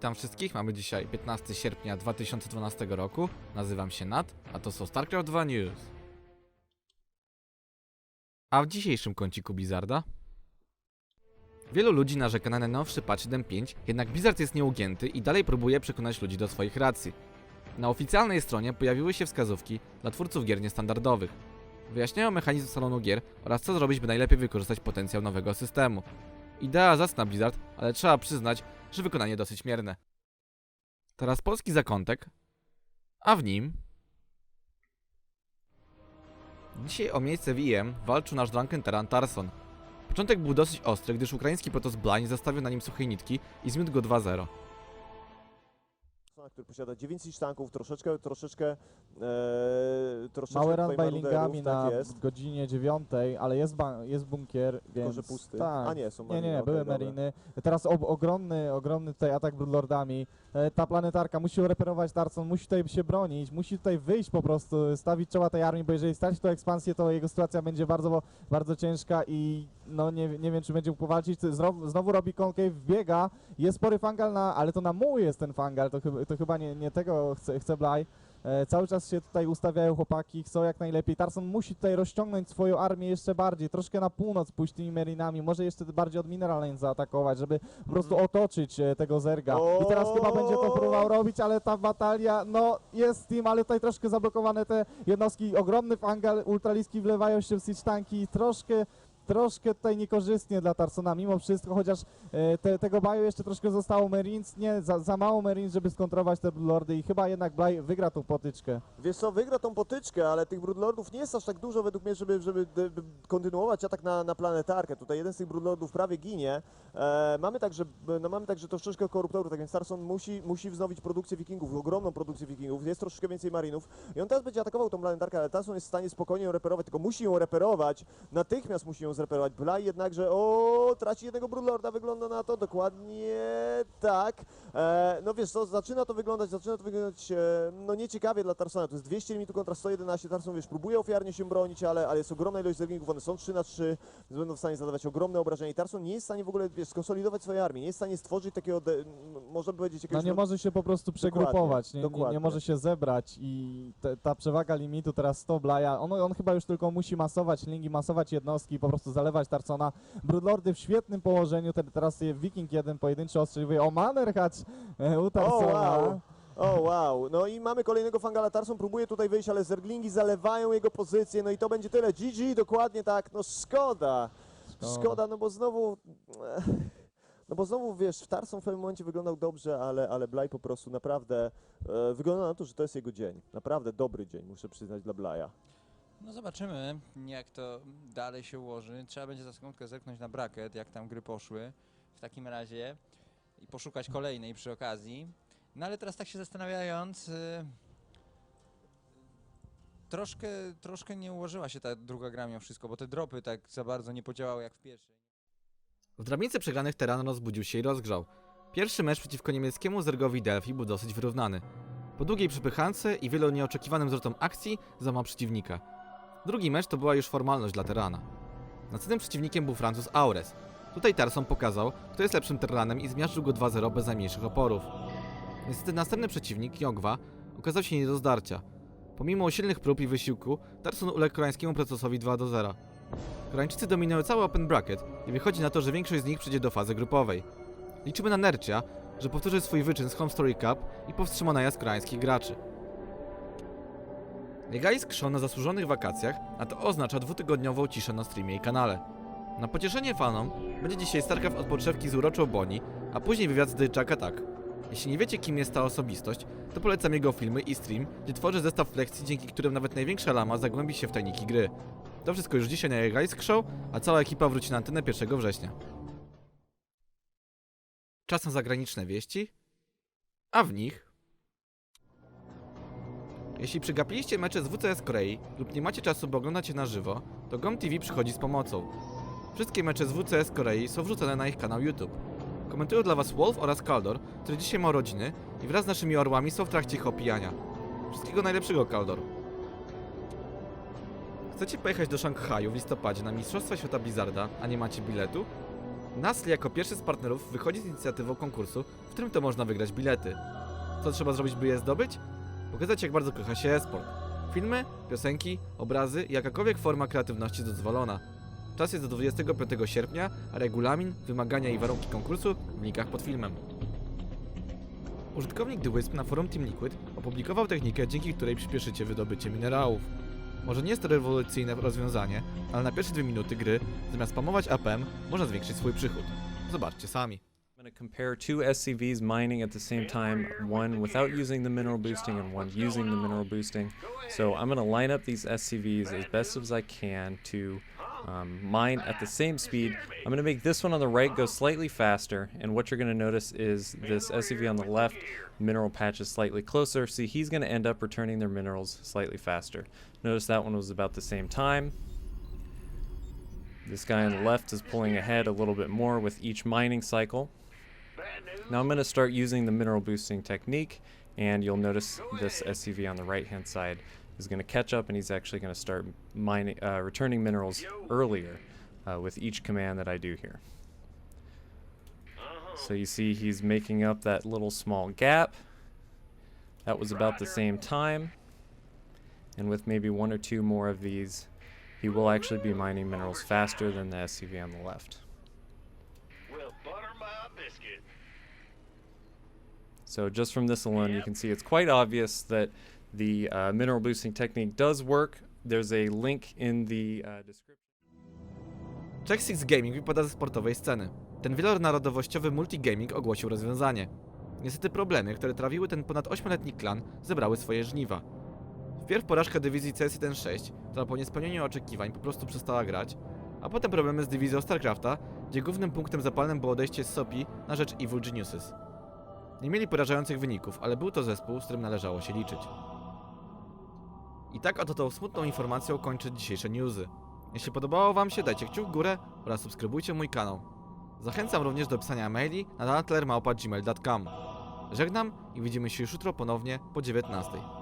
Witam wszystkich, mamy dzisiaj 15 sierpnia 2012 roku. Nazywam się Nat, a to są StarCraft 2 News. A w dzisiejszym kąciku Blizzarda Wielu ludzi narzeka na najnowszy patch 1.5, jednak Blizzard jest nieugięty i dalej próbuje przekonać ludzi do swoich racji. Na oficjalnej stronie pojawiły się wskazówki dla twórców gier niestandardowych. Wyjaśniają mechanizm salonu gier oraz co zrobić, by najlepiej wykorzystać potencjał nowego systemu. Idea zacna Blizzard, ale trzeba przyznać, że wykonanie dosyć mierne. Teraz polski zakątek, a w nim... Dzisiaj o miejsce w IM walczył nasz Drunken Terran Tarson. Początek był dosyć ostry, gdyż ukraiński protos Blań zastawił na nim suche nitki i zmiótł go 2-0. Który posiada 9 tanków, troszeczkę, troszeczkę, e, troszeczkę tutaj run bailingami na tak jest. godzinie dziewiątej, ale jest, jest bunkier, więc... że pusty. Tak. A nie, są Nie, mariny, nie, nie, okej, były dobra. mariny. Teraz ogromny, ogromny tutaj atak Broodlordami. E, ta planetarka musi reperować Tarson, musi tutaj się bronić, musi tutaj wyjść po prostu, stawić czoła tej armii, bo jeżeli straci tą ekspansję, to jego sytuacja będzie bardzo, bardzo ciężka i no nie, nie wiem, czy będzie mógł powalczyć. Znowu, znowu robi concave, wbiega, jest spory fangal na, ale to na muł jest ten fangal, to, chyba- to chyba nie, nie tego chce, chce Blaj. E, cały czas się tutaj ustawiają chłopaki, chcą jak najlepiej. Tarson musi tutaj rozciągnąć swoją armię jeszcze bardziej, troszkę na północ pójść tymi Merinami, może jeszcze bardziej od Mineral Lane zaatakować, żeby po prostu otoczyć e, tego Zerga. I teraz chyba będzie to próbował robić, ale ta batalia, no jest team, ale tutaj troszkę zablokowane te jednostki. Ogromny fangal, ultraliski wlewają się w siege tanki, troszkę troszkę tutaj niekorzystnie dla Tarsona mimo wszystko, chociaż e, te, tego baju jeszcze troszkę zostało Marines, nie, za, za mało Marines, żeby skontrować te Blue Lordy i chyba jednak Blaj wygra tą potyczkę. Wiesz co, wygra tą potyczkę, ale tych Broodlordów nie jest aż tak dużo według mnie, żeby, żeby kontynuować atak na, na planetarkę. Tutaj jeden z tych Broodlordów prawie ginie. E, mamy także, no mamy także troszeczkę koruptorów, tak więc Starson musi, musi wznowić produkcję wikingów, ogromną produkcję wikingów, jest troszeczkę więcej marinów i on teraz będzie atakował tą planetarkę, ale Tarson jest w stanie spokojnie ją reperować, tylko musi ją reperować, natychmiast musi ją zreperować. Blaj jednakże, o, traci jednego Broodlorda, wygląda na to, dokładnie tak. E, no wiesz co, zaczyna to wyglądać, zaczyna to wyglądać, e, no nieciekawie dla Tarsona, to jest 200 limitu kontra 111, Tarson wiesz, próbuje ofiarnie się bronić, ale, ale jest ogromna ilość zergingów, one są 3 na 3, więc będą w stanie zadawać ogromne obrażenia i Tarson nie jest w stanie w ogóle, wiesz, skonsolidować swojej armii, nie jest w stanie stworzyć takiego, de, można powiedzieć, No nie może się po prostu przegrupować, nie, nie, nie może się zebrać i te, ta przewaga limitu teraz 100 Blaja, on, on chyba już tylko musi masować linki, masować jednostki i po prostu zalewać Tarsona. Broodlordy w świetnym położeniu, te, teraz je Viking jeden pojedynczy ostrzeliwuje, o Manerhacz e, u Tarsona. wow. O wow, no i mamy kolejnego Fangala, Tarson próbuje tutaj wyjść, ale Zerglingi zalewają jego pozycję, no i to będzie tyle, GG, dokładnie tak, no szkoda, szkoda, no bo znowu, no bo znowu, wiesz, Tarson w pewnym momencie wyglądał dobrze, ale, ale Blaj po prostu naprawdę, e, wygląda na to, że to jest jego dzień, naprawdę dobry dzień, muszę przyznać dla Blaja. No zobaczymy, jak to dalej się ułoży. Trzeba będzie za sekundkę zerknąć na bracket, jak tam gry poszły w takim razie i poszukać kolejnej przy okazji. No ale teraz tak się zastanawiając, y, troszkę, troszkę nie ułożyła się ta druga gra mimo wszystko, bo te dropy tak za bardzo nie podziałały jak w pierwszej. W drabince przegranych Terran rozbudził się i rozgrzał. Pierwszy mecz przeciwko niemieckiemu Zergowi Delphi był dosyć wyrównany. Po długiej przepychance i wielu nieoczekiwanym zwrotom akcji złamał przeciwnika. Drugi mecz to była już formalność dla Terrana. Następnym przeciwnikiem był Francuz Aures. Tutaj Tarson pokazał, kto jest lepszym Terranem i zmiażdżył go 2-0 bez najmniejszych oporów. Niestety następny przeciwnik, Jogwa, okazał się nie do zdarcia. Pomimo usilnych prób i wysiłku, Tarson uległ koreańskiemu procesowi 2-0. Koreańczycy dominują cały open bracket i wychodzi na to, że większość z nich przejdzie do fazy grupowej. Liczymy na Nercia, że powtórzy swój wyczyn z Home Story Cup i powstrzyma najazd koreańskich graczy. Legalisk show na zasłużonych wakacjach, a to oznacza dwutygodniową ciszę na streamie i kanale. Na pocieszenie fanom będzie dzisiaj StarCraft od podszewki z uroczą Boni, a później wywiad z Jack Attack. Jeśli nie wiecie kim jest ta osobistość, to polecam jego filmy i stream, gdzie tworzy zestaw lekcji, dzięki którym nawet największa lama zagłębi się w tajniki gry. To wszystko już dzisiaj na Legalisk Show, a cała ekipa wróci na antenę 1 września. Czas na zagraniczne wieści, a w nich... Jeśli przegapiliście mecze z WCS Korei lub nie macie czasu, by oglądać je na żywo, to GOM TV przychodzi z pomocą. Wszystkie mecze z WCS Korei są wrzucone na ich kanał YouTube. Komentują dla Was Wolf oraz Kaldor, który dzisiaj ma urodziny i wraz z naszymi orłami są w trakcie ich opijania. Wszystkiego najlepszego, Kaldor. Chcecie pojechać do Szanghaju w listopadzie na Mistrzostwa Świata Blizzarda, a nie macie biletu? Nasli jako pierwszy z partnerów wychodzi z inicjatywą konkursu, w którym to można wygrać bilety. Co trzeba zrobić, by je zdobyć? Pokazać jak bardzo kocha się e-sport. Filmy, piosenki, obrazy i jakakolwiek forma kreatywności dozwolona. Czas jest do 25 sierpnia, a regulamin, wymagania i warunki konkursu w linkach pod filmem. Użytkownik The Wisp na forum Team Liquid opublikował technikę, dzięki której przyspieszycie wydobycie minerałów. Może nie jest to rewolucyjne rozwiązanie, ale na pierwsze dwie minuty gry, zamiast spamować APM, można zwiększyć swój przychód. Zobaczcie sami. To compare two SCVs mining at the same time, one without using the mineral boosting and one using the mineral boosting. So I'm going to line up these SCVs as best as I can to um, mine at the same speed. I'm going to make this one on the right go slightly faster, and what you're going to notice is this SCV on the left, mineral patch is slightly closer. See, he's going to end up returning their minerals slightly faster. Notice that one was about the same time. This guy on the left is pulling ahead a little bit more with each mining cycle. Now I'm going to start using the mineral boosting technique, and you'll notice this SCV on the right hand side is going to catch up, and he's actually going to start mining, uh, returning minerals earlier uh, with each command that I do here. So you see he's making up that little small gap. That was about the same time, and with maybe one or two more of these, he will actually be mining minerals faster than the SCV on the left. Biscuit. So just from this alone, you can see it's quite obvious that the uh, mineral boosting technique does work. There's a link in the uh, description. Check Six Gaming wypada ze sportowej sceny. Ten wielonarodowościowy multigaming ogłosił rozwiązanie. Niestety problemy, które trawiły ten ponad 8-letni klan, zebrały swoje żniwa. Wpierw porażka dywizji CS-1-6, która po niespełnieniu oczekiwań po prostu przestała grać, a potem problemy z dywizją StarCrafta, gdzie głównym punktem zapalnym było odejście z SOPI na rzecz Evil Geniuses. Nie mieli porażających wyników, ale był to zespół, z którym należało się liczyć. I tak oto tą smutną informacją kończę dzisiejsze newsy. Jeśli podobało Wam się, dajcie kciuk w górę oraz subskrybujcie mój kanał. Zachęcam również do pisania maili na natlermałpa.gmail.com. Żegnam i widzimy się już jutro ponownie po 19.